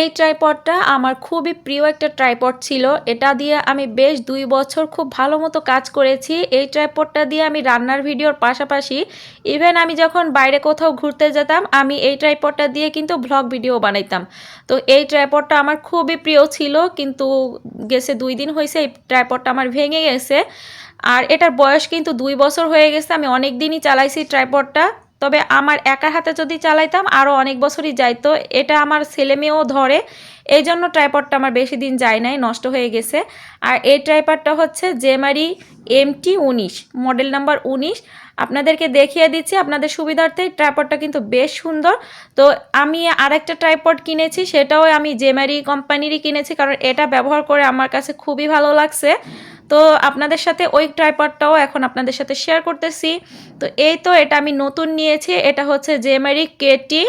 এই ট্রাইপডটা আমার খুবই প্রিয় একটা ট্রাইপড ছিল। এটা দিয়ে আমি বেশ দুই বছর খুব ভালো মতো কাজ করেছি। এই ট্রাইপডটা দিয়ে আমি রান্নার ভিডিওর পাশাপাশি ইভেন আমি যখন বাইরে কোথাও ঘুরতে যেতাম, আমি এই ট্রাইপডটা দিয়ে কিন্তু ব্লগ ভিডিও বানাইতাম। তো এই ট্রাইপডটা আমার খুবই প্রিয় ছিল, কিন্তু গেছে দুই দিন হয়েছে এই ট্রাইপডটা আমার ভেঙে গেছে। আর এটার বয়স কিন্তু দুই বছর হয়ে গেছে, আমি অনেক দিনই চালাইছি ট্রাইপডটা তবে আমার একার হাতে যদি চালাইতাম আরও অনেক বছরই যাইতো। এটা আমার ছেলে মেয়েও ধরে। এই জন্য ট্রাইপডটা আমার বেশি দিন যায় নাই, নষ্ট হয়ে গেছে। আর এই ট্রাইপডটা হচ্ছে জেমারি এমটি উনিশ মডেল নাম্বার উনিশ। আপনাদেরকে দেখিয়ে দিচ্ছি, আপনাদের সুবিধার্থে ট্রাইপডটা কিন্তু বেশ সুন্দর। তো আমি আরেকটা ট্রাইপড কিনেছি, সেটাও আমি জেমারি কোম্পানিরই কিনেছি, কারণ এটা ব্যবহার করে আমার কাছে খুবই ভালো লাগছে। তো আপনাদের সাথে ওই ট্রাইপডটাও এখন আপনাদের সাথে শেয়ার করতেছি। তো এই তো এটা আমি নতুন নিয়েছি, এটা হচ্ছে জেমারি কেটি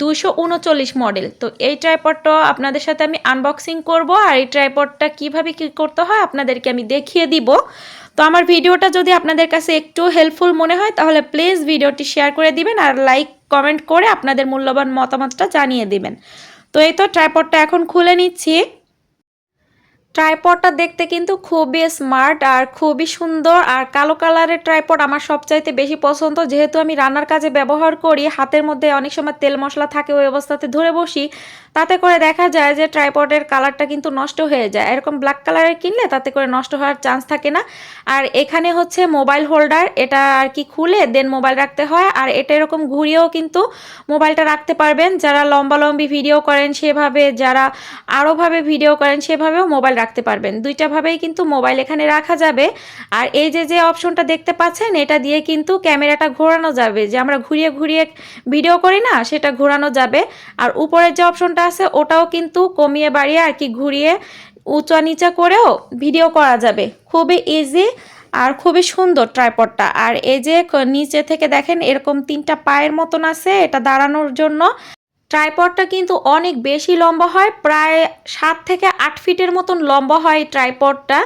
দুশো উনচল্লিশ মডেল তো এই ট্রাইপডটাও আপনাদের সাথে আমি আনবক্সিং করব আর এই ট্রাইপডটা কীভাবে কী করতে হয় আপনাদেরকে আমি দেখিয়ে দিব। তো আমার ভিডিওটা যদি আপনাদের কাছে একটু হেল্পফুল মনে হয়, তাহলে প্লিজ ভিডিওটি শেয়ার করে দিবেন আর লাইক কমেন্ট করে আপনাদের মূল্যবান মতামতটা জানিয়ে দিবেন। তো এই তো ট্রাইপডটা এখন খুলে নিচ্ছি। ট্রাইপডটা দেখতে কিন্তু খুবই স্মার্ট আর খুবই সুন্দর আর কালো কালারের ট্রাইপড আমার সবচাইতে বেশি পছন্দ। যেহেতু আমি রান্নার কাজে ব্যবহার করি, হাতের মধ্যে অনেক সময় তেল মশলা থাকে ওই অবস্থাতে ধরে বসি, তাতে করে দেখা যায় যে ট্রাইপডের কালারটা কিন্তু নষ্ট হয়ে যায়। এরকম ব্ল্যাক কালারের কিনলে তাতে করে নষ্ট হওয়ার চান্স থাকে না। আর এখানে হচ্ছে মোবাইল হোল্ডার এটা আর কি খুলে দেন মোবাইল রাখতে হয়। আর এটা এরকম ঘুরিয়েও কিন্তু মোবাইলটা রাখতে পারবেন। যারা লম্বা লম্বি ভিডিও করেন, সেভাবে, যারা আরোভাবে ভিডিও করেন, সেভাবেও মোবাইল রাখতে পারবেন। দুইটাভাবেই কিন্তু মোবাইল এখানে রাখা যাবে। আর এই যে যে অপশনটা দেখতে পাচ্ছেন, এটা দিয়ে কিন্তু ক্যামেরাটা ঘোরানো যাবে। যে আমরা ঘুরিয়ে ঘুরিয়ে ভিডিও করি না, সেটা ঘোরানো যাবে। আর উপরের যে অপশনটা আছে, ওটাও কিন্তু কমিয়ে বাড়িয়ে আর কি ঘুরিয়ে উঁচা নিচা করেও ভিডিও করা যাবে। খুবই ইজি আর খুবই সুন্দর ট্রাইপডটা আর এই যে, নিচে থেকে দেখেন, এরকম তিনটা পায়ের মতন আছে, এটা দাঁড়ানোর জন্য। ট্রাইপডটা কিন্তু অনেক বেশি লম্বা হয়, প্রায় সাত থেকে আট ফিটের মতন লম্বা হয় ট্রাইপডটা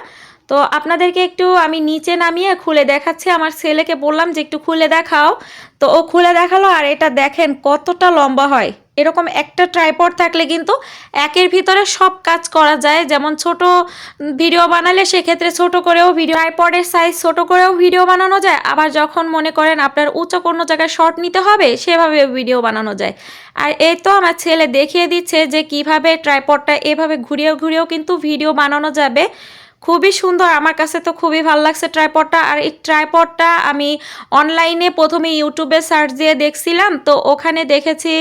তো আপনাদেরকে একটু আমি নিচে নামিয়ে খুলে দেখাচ্ছি। আমার ছেলেকে বললাম যে একটু খুলে দেখাও। তো ও খুলে দেখাল আর এটা দেখেন কতটা লম্বা হয়। এরকম একটা ট্রাইপড থাকলে কিন্তু একের ভিতরে সব কাজ করা যায়। যেমন ছোট ভিডিও বানালে সেক্ষেত্রে ছোট করেও ভিডিও ট্রাইপডের সাইজ ছোট করেও ভিডিও বানানো যায়। আবার যখন মনে করেন আপনার উচ্চ কোনো জায়গায় শর্ট নিতে হবে সেভাবে ভিডিও বানানো যায়। আর এই তো আমার ছেলে দেখিয়ে দিচ্ছে যে কীভাবে ট্রাইপডটা এভাবে ঘুরিয়ে ঘুরিয়েও কিন্তু ভিডিও বানানো যাবে। খুবই সুন্দর। আমার কাছে তো খুবই ভালো লাগছে ট্রাইপডটা আর এই ট্রাইপডটা আমি অনলাইনে প্রথমে ইউটিউবে সার্চ দিয়ে দেখছিলাম। তো ওখানে দেখেছি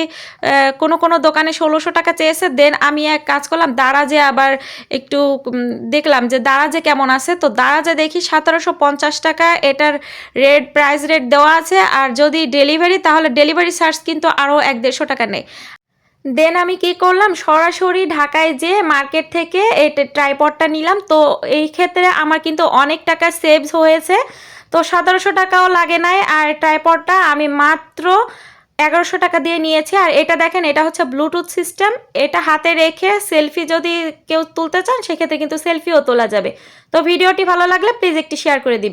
কোনো কোনো দোকানে ষোলোশো টাকা চেয়েছে। দেন আমি এক কাজ করলাম, দারাজে আবার একটু দেখলাম যে দারাজে কেমন আছে। তো দারাজে দেখি সতেরোশো পঞ্চাশ টাকা। এটার রেট প্রাইস রেট দেওয়া আছে। আর যদি ডেলিভারি তাহলে ডেলিভারি চার্জ কিন্তু আরও এক দেড়শো টাকা নেই দেন আমি কি করলাম? সরাসরি ঢাকায় যে মার্কেট থেকে এই ট্রাইপডটা নিলাম। তো এই ক্ষেত্রে আমার কিন্তু অনেক টাকা সেভস হয়েছে। তো সতেরোশো টাকাও লাগে নাই। আর ট্রাইপডটা আমি মাত্র এগারোশো টাকা দিয়ে নিয়েছি। আর এটা দেখেন, এটা হচ্ছে ব্লুটুথ সিস্টেম এটা হাতে রেখে সেলফি যদি কেউ তুলতে চান, সেক্ষেত্রে কিন্তু সেলফিও তোলা যাবে। তো ভিডিওটি ভালো লাগলে প্লিজ একটি শেয়ার করে দিবেন